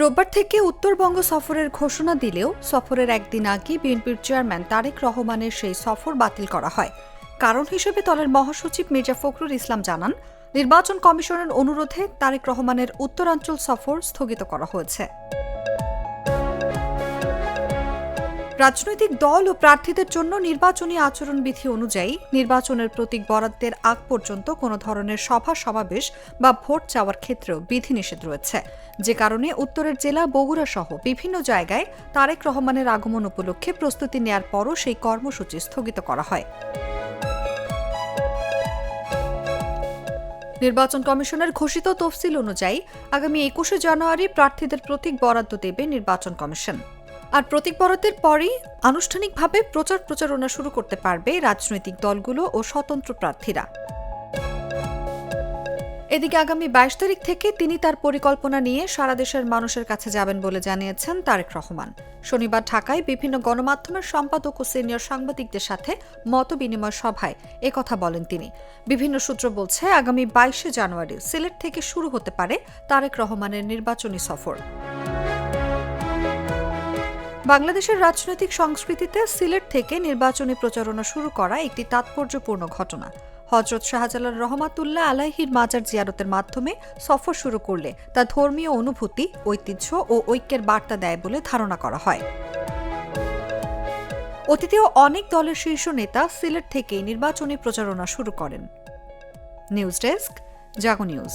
রোববার থেকে উত্তরবঙ্গ সফরের ঘোষণা দিলেও সফরের একদিন আগে বিএনপির চেয়ারম্যান তারেক রহমানের সেই সফর বাতিল করা হয়। কারণ হিসেবে দলের মহাসচিব মির্জা ফখরুল ইসলাম জানান, নির্বাচন কমিশনের অনুরোধে তারেক রহমানের উত্তরাঞ্চল সফর স্থগিত করা হয়েছে। রাজনৈতিক দল ও প্রার্থীদের জন্য নির্বাচনী আচরণবিধি অনুযায়ী নির্বাচনের প্রতীক বরাদ্দের আগ পর্যন্ত কোনো ধরনের সভা সমাবেশ বা ভোট চাওয়ার ক্ষেত্রেও বিধিনিষেধ রয়েছে। যে কারণে উত্তরের জেলা বগুড়া সহ বিভিন্ন জায়গায় তারেক রহমানের আগমন উপলক্ষে প্রস্তুতি নেয়ার পরও সেই কর্মসূচি স্থগিত করা হয়। নির্বাচন কমিশনের ঘোষিত তফসিল অনুযায়ী আগামী একুশে জানুয়ারি প্রার্থীদের প্রতীক বরাদ্দ দেবে নির্বাচন কমিশন। আর প্রতীক বরাদ্দের পরেই আনুষ্ঠানিকভাবে প্রচার প্রচারণা শুরু করতে পারবে রাজনৈতিক দলগুলো ও স্বতন্ত্র প্রার্থীরা। এদিকে আগামী বাইশ তারিখ থেকে তিনি তার পরিকল্পনা নিয়ে সারা দেশের মানুষের কাছে যাবেন বলে জানিয়েছেন তারেক রহমান। শনিবার ঢাকায় বিভিন্ন গণমাধ্যমের সম্পাদক ও সিনিয়র সাংবাদিকদের সাথে মত বিনিময় সভায় একথা বলেন তিনি। বিভিন্ন সূত্র বলছে, আগামী বাইশে জানুয়ারি সিলেট থেকে শুরু হতে পারে তারেক রহমানের নির্বাচনী সফর। বাংলাদেশের রাজনৈতিক সংস্কৃতিতে সিলেট থেকে নির্বাচনী প্রচারণা শুরু করা একটি তাৎপর্যপূর্ণ ঘটনা। হজরত শাহজালাল রহমাতুল্লাহ আলাহির মাজার জিয়ারতের মাধ্যমে সফর শুরু করলে তা ধর্মীয় অনুভূতি, ঐতিহ্য ও ঐক্যের বার্তা দেয় বলে ধারণা করা হয়। অতীতেও অনেক দলের শীর্ষ নেতা সিলেট থেকেই নির্বাচনী প্রচারণা শুরু করেন। News desk, Jago news.